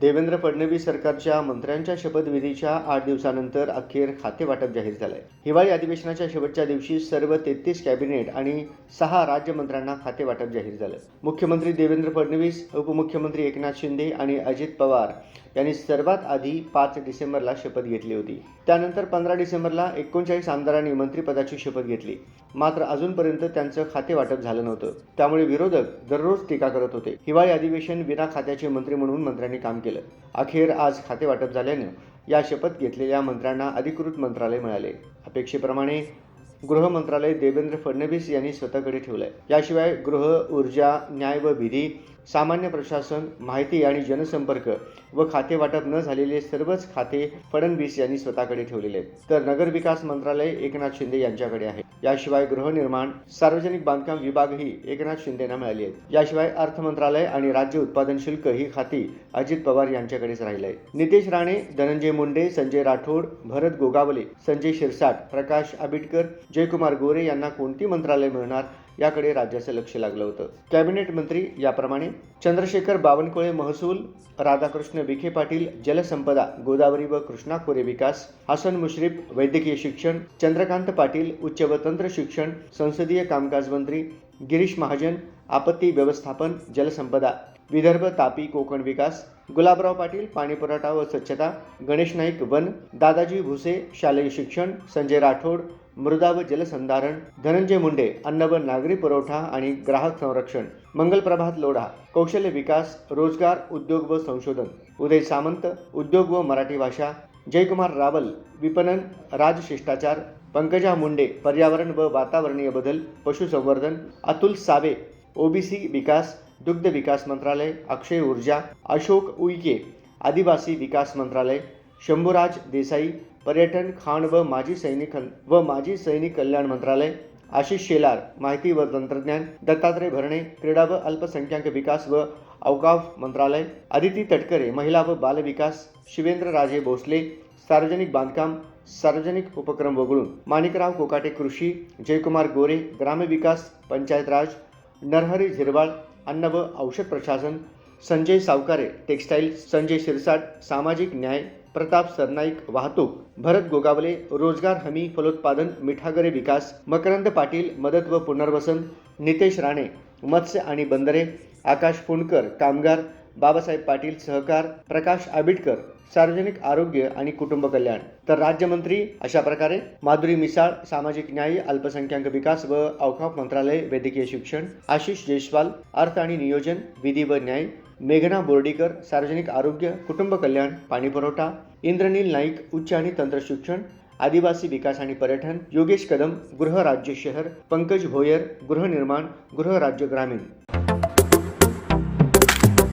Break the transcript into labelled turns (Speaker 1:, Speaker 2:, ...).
Speaker 1: देवेंद्र फडणवीस सरकारच्या मंत्र्यांच्या शपथविधीच्या आठ दिवसानंतर अखेर खातेवाटप जाहीर जाहीर झालंय. हिवाळी अधिवेशनाच्या शेवटच्या दिवशी सर्व तेहतीस कॅबिनेट आणि सहा राज्यमंत्र्यांना खातेवाटप जाहीर झालं मुख्यमंत्री देवेंद्र फडणवीस उपमुख्यमंत्री एकनाथ शिंदे आणि अजित पवार यांनी सर्वात आधी पाच डिसेंबरला शपथ घेतली होती. त्यानंतर पंधरा डिसेंबरला एकोणचाळीस आमदारांनी मंत्रिपदाची शपथ घेतली. मात्र अजूनपर्यंत त्यांचं खाते वाटप झालं नव्हतं. त्यामुळे विरोधक दररोज टीका करत होते. हिवाळी अधिवेशन विना खात्याचे मंत्री म्हणून मंत्र्यांनी काम केलं. अखेर आज खाते वाटप झाल्यानं या शपथ घेतलेल्या मंत्र्यांना अधिकृत मंत्रालय मिळाले. अपेक्षेप्रमाणे गृह मंत्रालय देवेंद्र फडणवीस यांनी स्वतःकडे ठेवलंय. याशिवाय गृह ऊर्जा न्याय व विधी सामान्य प्रशासन माहिती आणि जनसंपर्क व खाते वाटप न झालेले सर्वच खाते फडणवीस यांनी स्वतःकडे ठेवलेले. आहेत तर नगरविकास मंत्रालय एकनाथ शिंदे यांच्याकडे आहे. याशिवाय गृहनिर्माण सार्वजनिक बांधकाम विभागही एकनाथ शिंदेना मिळाली आहेत. याशिवाय अर्थ मंत्रालय आणि राज्य उत्पादन शुल्क ही खाती अजित पवार यांच्याकडेच राहिले नितेश राणे धनंजय मुंडे संजय राठोड भरत गोगावले संजय शिरसाट प्रकाश आबिटकर जयकुमार गोरे यांना कोणती मंत्रालय मिळणार? याकडे राज्याचं लक्ष लागलं होतं. कॅबिनेट मंत्री याप्रमाणे चंद्रशेखर बावनकुळे महसूल राधाकृष्ण विखे पाटील जलसंपदा गोदावरी व कृष्णा खोरे विकास हसन मुश्रीफ वैद्यकीय शिक्षण चंद्रकांत पाटील उच्च व तंत्र शिक्षण संसदीय कामकाज मंत्री गिरीश महाजन आपत्ती व्यवस्थापन जलसंपदा विदर्भ तापी कोकण विकास गुलाबराव पाटील पाणीपुरवठा व स्वच्छता गणेश नाईक वन दादाजी भुसे शालेय शिक्षण संजय राठोड मृदा व जलसंधारण धनंजय मुंडे अन्न व नागरी पुरवठा आणि ग्राहक संरक्षण मंगलप्रभात लोढा कौशल्य विकास रोजगार उद्योग व संशोधन उदय सामंत उद्योग व मराठी भाषा जयकुमार रावल विपणन राजशिष्टाचार पंकजा मुंडे पर्यावरण व वातावरणीय बदल पशुसंवर्धन अतुल सावे ओबीसी विकास दुग्ध विकास मंत्रालय अक्षय ऊर्जा अशोक उईके आदिवासी विकास मंत्रालय शंभूराज देसाई पर्यटन खाण व माजी सैनिक व माजी सैनिक कल्याण मंत्रालय आशिष शेलार माहिती व तंत्रज्ञान दत्तात्रय भरणे क्रीडा व अल्पसंख्याक विकास व अवकाफ मंत्रालय आदिती तटकरे महिला व बालविकास शिवेंद्र राजे भोसले सार्वजनिक बांधकाम सार्वजनिक उपक्रम वगळून माणिकराव कोकाटे कृषी जयकुमार गोरे ग्रामविकास पंचायत राज नरहरी झिरवाळ अन्न व औषध प्रशासन संजय सावकारे टेक्स्टाईल संजय शिरसाट सामाजिक न्याय प्रताप सरनाईक वाहतूक भरत गोगावले रोजगार हमी फलोत्पादन मिठागरे विकास मकरंद पाटील मदत व पुनर्वसन नितेश राणे मत्स्य आणि बंदरे आकाश फुंडकर कामगार बाबासाहेब पाटील सहकार प्रकाश आबिटकर सार्वजनिक आरोग्य आणि कुटुंब कल्याण. तर राज्यमंत्री अशा प्रकारे माधुरी मिसाळ सामाजिक न्याय अल्पसंख्याक विकास व अवकाफ मंत्रालय वैद्यकीय शिक्षण आशिष जयस्वाल अर्थ आणि नियोजन विधी व न्याय मेघना बोर्डीकर सार्वजनिक आरोग्य कुटुंब कल्याण पाणीपुरवठा इंद्रनील नाईक उच्च आणि तंत्र शिक्षण आदिवासी विकास आणि पर्यटन योगेश कदम गृह राज्य शहर पंकज भोयर गृहनिर्माण गृह राज्य ग्रामीण.